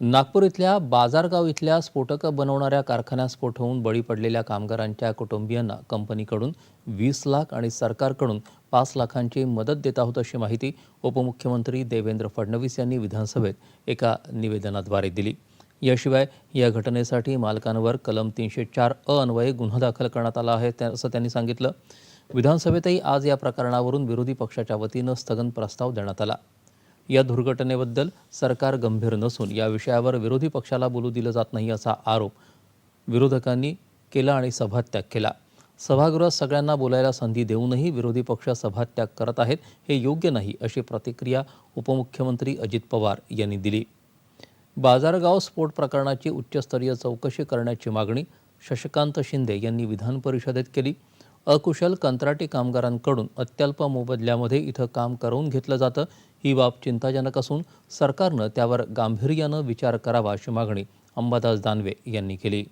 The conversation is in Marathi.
नागपूर इथल्या बाजारगाव इथल्या स्फोटकं बनवणाऱ्या कारखान्यात स्फोट होऊन बळी पडलेल्या कामगारांच्या कुटुंबियांना कंपनीकडून वीस लाख आणि सरकारकडून पाच लाखांची मदत देत आहोत अशी माहिती उपमुख्यमंत्री देवेंद्र फडणवीस यांनी विधानसभेत एका निवेदनाद्वारे दिली. याशिवाय या घटनेसाठी मालकांवर कलम तीनशे चार अ अन्वये गुन्हा दाखल करण्यात आला आहे असं त्यांनी सांगितलं. विधानसभेतही आज या प्रकरणावरून विरोधी पक्षाच्या वतीनं स्थगन प्रस्ताव देण्यात आला. या दुर्घटनेबद्दल सरकार गंभीर नसून या विषयावर विरोधी पक्षाला बोलू दिलं जात नाही असा आरोप विरोधकांनी केला आणि सभात्याग केला. सभागृहात सगळ्यांना बोलायला संधी देऊनही विरोधी पक्ष सभात्याग करत आहेत हे योग्य नाही अशी प्रतिक्रिया उपमुख्यमंत्री अजित पवार यांनी दिली. बाजारगाव स्फोट प्रकरणाची उच्चस्तरीय चौकशी करण्याची मागणी शशकांत शिंदे यांनी विधान परिषदेत केली. अकुशल कंत्राटी कामगारांकडून अत्यल्प मोबदल्यामध्ये इथं काम करवून घेतलं जातं. ही बाब चिंताजनक असून सरकारनं त्यावर गांभीर्यानं विचार करावा अशी मागणी अंबादास दानवे यांनी केली.